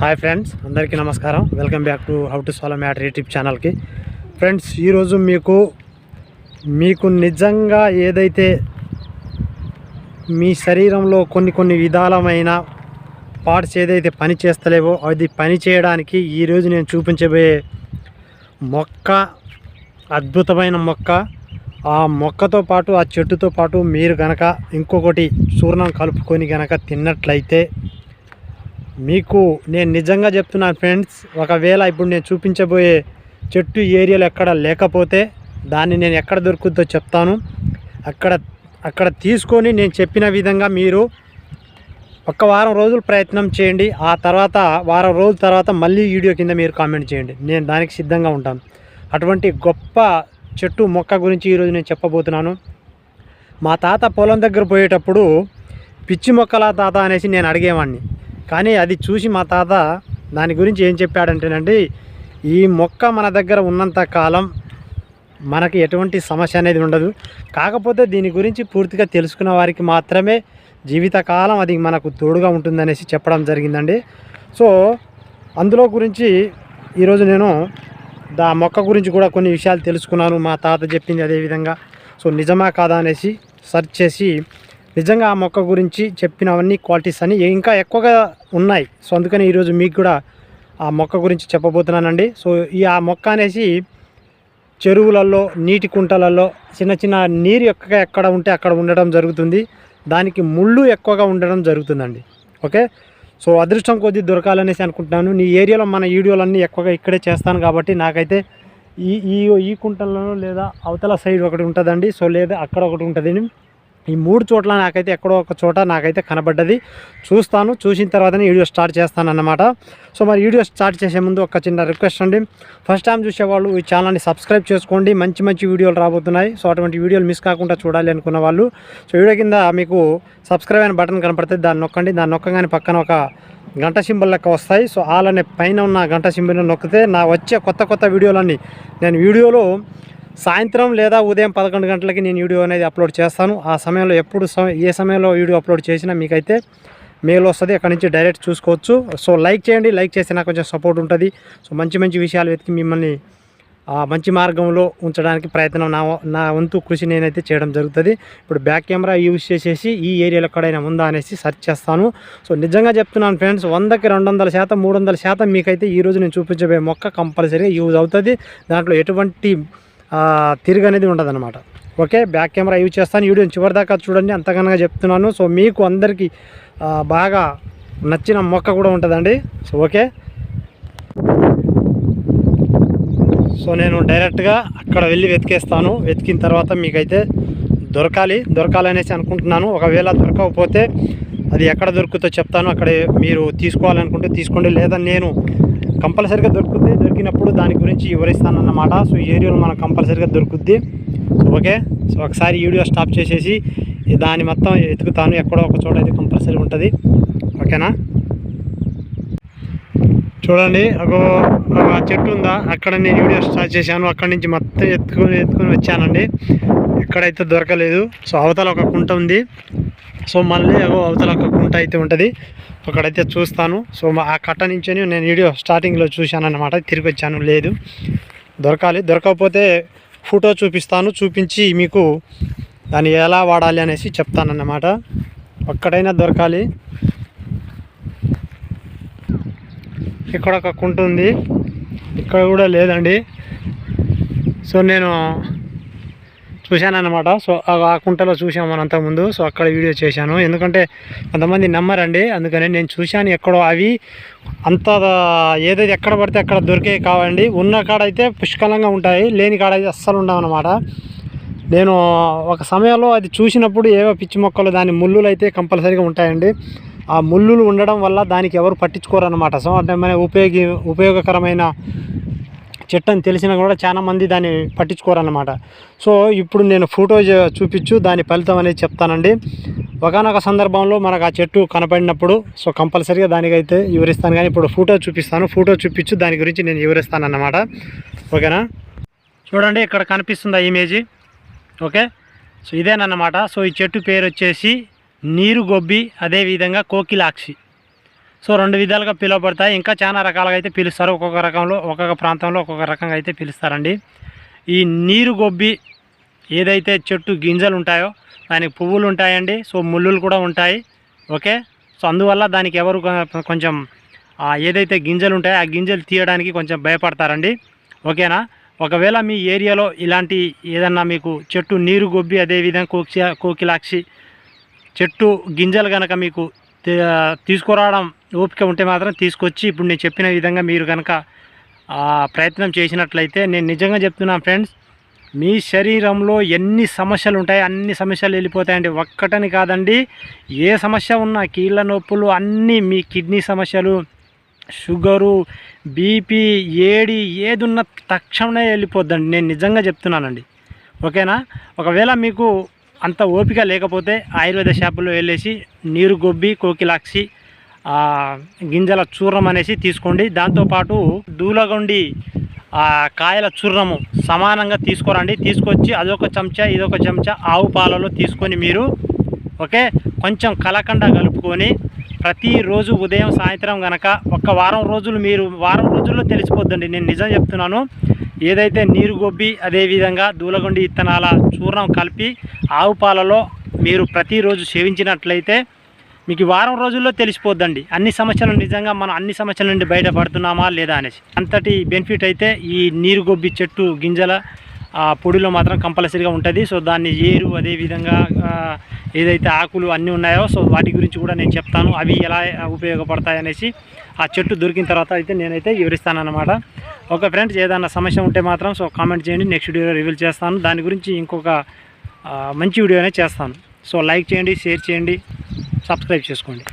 Hi friends అందరికీ నమస్కారం. Welcome back to how to solve matter YouTube ఛానల్కి. Friends ఈరోజు మీకు మీకు నిజంగా ఏదైతే మీ శరీరంలో కొన్ని కొన్ని విధాలమైన పార్ట్స్ ఏదైతే పని చేస్తలేవో అది పని చేయడానికి ఈరోజు నేను చూపించబోయే మొక్క అద్భుతమైన మొక్క. ఆ మొక్కతో పాటు ఆ చెట్టుతో పాటు మీరు గనక ఇంకొకటి చూర్ణం కలుపుకొని గనక తిన్నట్లయితే మీకు నేను నిజంగా చెప్తున్నాను ఫ్రెండ్స్ ఒకవేళ ఇప్పుడు నేను చూపించబోయే చెట్టు ఏరియాలో ఎక్కడ లేకపోతే దాన్ని నేను ఎక్కడ దొరుకుతుందో చెప్తాను. అక్కడ అక్కడ తీసుకొని నేను చెప్పిన విధంగా మీరు ఒక వారం రోజులు ప్రయత్నం చేయండి. ఆ తర్వాత వారం రోజుల తర్వాత మళ్ళీ వీడియో కింద మీరు కామెంట్ చేయండి. నేను దానికి సిద్ధంగా ఉంటాను. అటువంటి గొప్ప చెట్టు మొక్క గురించి ఈరోజు నేను చెప్పబోతున్నాను. మా తాత పొలం దగ్గర పోయేటప్పుడు పిచ్చి మొక్కల తాత అనేసి నేను అడిగేవాడిని కానీ అది చూసి మా తాత దాని గురించి ఏం చెప్పాడంటేనండి ఈ మొక్క మన దగ్గర ఉన్నంత కాలం మనకి ఎటువంటి సమస్య అనేది ఉండదు. కాకపోతే దీని గురించి పూర్తిగా తెలుసుకున్న వారికి మాత్రమే జీవితకాలం అది మనకు తోడుగా ఉంటుందనేసి చెప్పడం జరిగిందండి. సో అందులో గురించి ఈరోజు నేను దా మొక్క గురించి కూడా కొన్ని విషయాలు తెలుసుకున్నాను. మా తాత చెప్పింది అదేవిధంగా సో నిజమా కాదా అనేసి సెర్చ్ చేసి నిజంగా ఆ మొక్క గురించి చెప్పినవన్నీ క్వాలిటీస్ అని ఇంకా ఎక్కువగా ఉన్నాయి. సో అందుకని ఈరోజు మీకు కూడా ఆ మొక్క గురించి చెప్పబోతున్నానండి. సో ఈ ఆ మొక్క అనేసి చెరువులలో నీటి కుంటలలో చిన్న చిన్న నీరు ఎక్క ఎక్కడ ఉంటే అక్కడ ఉండడం జరుగుతుంది. దానికి ముళ్ళు ఎక్కువగా ఉండడం జరుగుతుందండి. ఓకే? సో అదృష్టం కొద్దీ దొరకాలనేసి అనుకుంటున్నాను. నీ ఏరియాలో మన వీడియోలన్నీ ఎక్కువగా ఇక్కడే చేస్తాను కాబట్టి నాకైతే ఈ ఈ ఈ కుంటలలో లేదా అవతల సైడ్ ఒకటి ఉంటుందండి. సో లేదా అక్కడ ఒకటి ఉంటుంది ఈ మూడు చోట్ల నాకైతే ఎక్కడో ఒక చోట నాకైతే కనబడ్డది. చూస్తాను చూసిన తర్వాతనే వీడియో స్టార్ట్ చేస్తాను అన్నమాట సో మరి వీడియో స్టార్ట్ చేసే ముందు ఒక చిన్న రిక్వెస్ట్ అండి. ఫస్ట్ టైం చూసేవాళ్ళు ఈ ఛానల్ని సబ్స్క్రైబ్ చేసుకోండి. మంచి మంచి వీడియోలు రాబోతున్నాయి. సో అటువంటి వీడియోలు మిస్ కాకుండా చూడాలి అనుకున్న వాళ్ళు. సో వీడియో కింద మీకు సబ్స్క్రైబ్ అయిన బటన్ కనపడుతుంది దాన్ని నొక్కండి. దాన్ని నొక్కగానే పక్కన ఒక గంట సింబల్ లెక్క వస్తాయి. సో అలానే పైన ఉన్న గంట సింబల్ నొక్కితే నా వచ్చే కొత్త కొత్త వీడియోలన్నీ నేను వీడియోలో సాయంత్రం లేదా ఉదయం పదకొండు గంటలకి నేను వీడియో అనేది అప్లోడ్ చేస్తాను. ఆ సమయంలో ఎప్పుడు ఏ సమయంలో వీడియో అప్లోడ్ చేసినా మీకైతే మెయిల్ వస్తుంది. అక్కడ నుంచి డైరెక్ట్ చూసుకోవచ్చు. సో లైక్ చేయండి. లైక్ చేస్తే నాకు కొంచెం సపోర్ట్ ఉంటుంది. సో మంచి మంచి విషయాలు వెతికి మిమ్మల్ని మంచి మార్గంలో ఉంచడానికి ప్రయత్నం నా నా వంతు కృషి నేనైతే చేయడం జరుగుతుంది. ఇప్పుడు బ్యాక్ కెమెరా యూజ్ చేసేసి ఈ ఏరియాలో ఎక్కడైనా ఉందా అనేసి సెర్చ్ చేస్తాను. సో నిజంగా చెప్తున్నాను ఫ్రెండ్స్ వందకి రెండు వందల శాతం మూడు వందల శాతం మీకైతే ఈ నేను చూపించబోయే మొక్క కంపల్సరీగా యూజ్ అవుతుంది. దాంట్లో ఎటువంటి తిరిగి అనేది ఉండదన్నమాట. ఓకే బ్యాక్ కెమెరా యూజ్ చేస్తాను. వీడియో చివరిదాకా చూడండి. అంతగానగా చెప్తున్నాను. సో మీకు అందరికీ బాగా నచ్చిన మొక్క కూడా ఉంటుందండి. So okay. సో నేను డైరెక్ట్గా అక్కడ వెళ్ళి వెతికేస్తాను. వెతికిన తర్వాత మీకైతే దొరకాలి. దొరకాలనేసి అనుకుంటున్నాను. ఒకవేళ దొరకకపోతే అది ఎక్కడ దొరుకుతుందో చెప్తాను. అక్కడ మీరు తీసుకోవాలనుకుంటే తీసుకోండి. లేదా నేను కంపల్సరీగా దొరుకుతుంది దొరికినప్పుడు దాని గురించి వివరిస్తాను అన్నమాట సో ఈ ఏరియాలో మనకు కంపల్సరీగా దొరుకుద్ది. So okay. సో ఒకసారి వీడియో స్టాప్ చేసేసి దాని దాన్ని మొత్తం ఎతుకుతాను. ఎక్కడో ఒక చోట అయితే కంపల్సరీ ఉంటుంది. ఓకేనా? చూడండి ఒక ఒక చెట్టు ఉందా? అక్కడ నేను వీడియో స్టార్ట్ చేశాను. అక్కడి నుంచి మొత్తం ఎత్తుకొని ఎత్తుకొని వచ్చానండి. ఎక్కడైతే దొరకలేదు. సో అవతల ఒక కుంట ఉంది. సో మళ్ళీ అగో అవతల ఒక కుంట అయితే ఉంటుంది. అక్కడైతే చూస్తాను. సో మా- ఆ కట్ట నుంచి నేను వీడియో స్టార్టింగ్లో చూశాను అన్నమాట తిరిగి వచ్చాను. లేదు. దొరకాలి. దొరకకపోతే ఫోటో చూపిస్తాను. చూపించి మీకు దాన్ని ఎలా వాడాలి అనేసి చెప్తానన్నమాట. ఒక్కడైనా దొరకాలి. ఇక్కడ ఒక కుంట ఉంది. ఇక్కడ కూడా లేదండి. సో నేను చూశాను అనమాట సో ఆ- కుంటలో చూసాము మనం అంతకుముందు సో అక్కడ వీడియో చేశాను. ఎందుకంటే కొంతమంది నమ్మరండి. అందుకని నేను చూశాను ఎక్కడో అవి. అంత ఏదైతే ఎక్కడ పడితే అక్కడ దొరికే కావండి. ఉన్న కాడ అయితే పుష్కలంగా ఉంటాయి. లేని కాడ అయితే అస్సలు ఉండవన్నమాట. నేను ఒక సమయంలో అది చూసినప్పుడు ఏవో పిచ్చి మొక్కలు దాని ముళ్ళులు అయితే కంపల్సరీగా ఉంటాయండి. ఆ ముళ్ళులు ఉండడం వల్ల దానికి ఎవరు పట్టించుకోరు అనమాట సో అంటే మన ఉపయోగి ఉపయోగకరమైన చెట్టు అని తెలిసినా కూడా చాలా మంది దాన్ని పట్టించుకోరన్నమాట. సో ఇప్పుడు నేను ఫోటో చూపించు దాని ఫలితం అనేది చెప్తానండి. ఒకనొక సందర్భంలో మనకు ఆ చెట్టు కనపడినప్పుడు సో కంపల్సరీగా దానికైతే వివరిస్తాను కానీ ఇప్పుడు ఫోటో చూపిస్తాను. ఫోటో చూపించు దాని గురించి నేను వివరిస్తాను అన్నమాట ఓకేనా? చూడండి ఇక్కడ కనిపిస్తుంది ఆ ఇమేజ్. ఓకే? సో ఇదేనన్నమాట. సో ఈ చెట్టు పేరు వచ్చేసి నీరు గొబ్బి అదేవిధంగా కోకిలాక్షి. సో రెండు విధాలుగా పిలువబడతాయి. ఇంకా చాలా రకాలుగా అయితే పిలుస్తారు. ఒక్కొక్క రకంలో ఒక్కొక్క ప్రాంతంలో ఒక్కొక్క రకంగా అయితే పిలుస్తారండి. ఈ నీరు గొబ్బి ఏదైతే చెట్టు గింజలు ఉంటాయో దానికి పువ్వులు ఉంటాయండి. సో ముళ్ళులు కూడా ఉంటాయి. ఓకే? సో అందువల్ల దానికి ఎవరు కొంచెం ఏదైతే గింజలు ఉంటాయో ఆ గింజలు తీయడానికి కొంచెం భయపడతారండి. ఓకేనా? ఒకవేళ మీ ఏరియాలో ఇలాంటి ఏదన్నా మీకు చెట్టు నీరు గొబ్బి అదేవిధంగా కోకి కోకిలాక్షి చెట్టు గింజలు కనుక మీకు తీసుకురావడం ఓపిక ఉంటే మాత్రం తీసుకొచ్చి ఇప్పుడు నేను చెప్పిన విధంగా మీరు కనుక ప్రయత్నం చేసినట్లయితే నేను నిజంగా చెప్తున్నాను ఫ్రెండ్స్ మీ శరీరంలో ఎన్ని సమస్యలు ఉంటాయి అన్ని సమస్యలు వెళ్ళిపోతాయండి. ఒక్కటని కాదండి ఏ సమస్య ఉన్నా కీళ్ళ నొప్పులు అన్నీ మీ కిడ్నీ సమస్యలు షుగరు బీపీ ఏడి ఏది తక్షణమే వెళ్ళిపోద్దండి. నేను నిజంగా చెప్తున్నానండి. ఓకేనా? ఒకవేళ మీకు అంత ఓపిక లేకపోతే ఆయుర్వేద షాపులో వెళ్ళేసి నీరు గొబ్బి కోకిలాక్షి గింజల చూర్ణం అనేసి తీసుకోండి. దాంతోపాటు దూలగొండి కాయల చూర్ణము సమానంగా తీసుకోరండి. తీసుకొచ్చి అదొక చెంచా ఇదొక చెంచా ఆవు పాలలో తీసుకొని మీరు ఓకే కొంచెం కలకండ కలుపుకొని ప్రతిరోజు ఉదయం సాయంత్రం కనుక ఒక వారం రోజులు మీరు వారం రోజుల్లో తెలిసిపోద్దండి. నేను నిజం చెప్తున్నాను. ఏదైతే నీరు గొబ్బి అదేవిధంగా దూలగొండి ఇత్తనాల చూర్ణం కలిపి ఆవు పాలలో మీరు ప్రతిరోజు సేవించినట్లయితే మీకు వారం రోజుల్లో తెలిసిపోద్దండి. అన్ని సమస్యలు నిజంగా మనం అన్ని సమస్యల నుండి బయటపడుతున్నామా లేదా అనేసి. అంతటి బెనిఫిట్ అయితే ఈ నీరు గొబ్బి చెట్టు గింజల పొడిలో మాత్రం కంపల్సరీగా ఉంటుంది. సో దాన్ని ఏరు అదేవిధంగా ఏదైతే ఆకులు అన్నీ ఉన్నాయో సో వాటి గురించి కూడా నేను చెప్తాను. అవి ఎలా ఉపయోగపడతాయి అనేసి ఆ చెట్టు దొరికిన తర్వాత అయితే నేనైతే వివరిస్తానన్నమాట. ఓకే ఫ్రెండ్స్ ఏదైనా సమస్య ఉంటే మాత్రం సో కామెంట్ చేయండి. నెక్స్ట్ వీడియో రివీల్ చేస్తాను. దాని గురించి ఇంకొక మంచి వీడియోనే చేస్తాను. సో లైక్ చేయండి షేర్ చేయండి సబ్స్క్రైబ్ చేసుకోండి.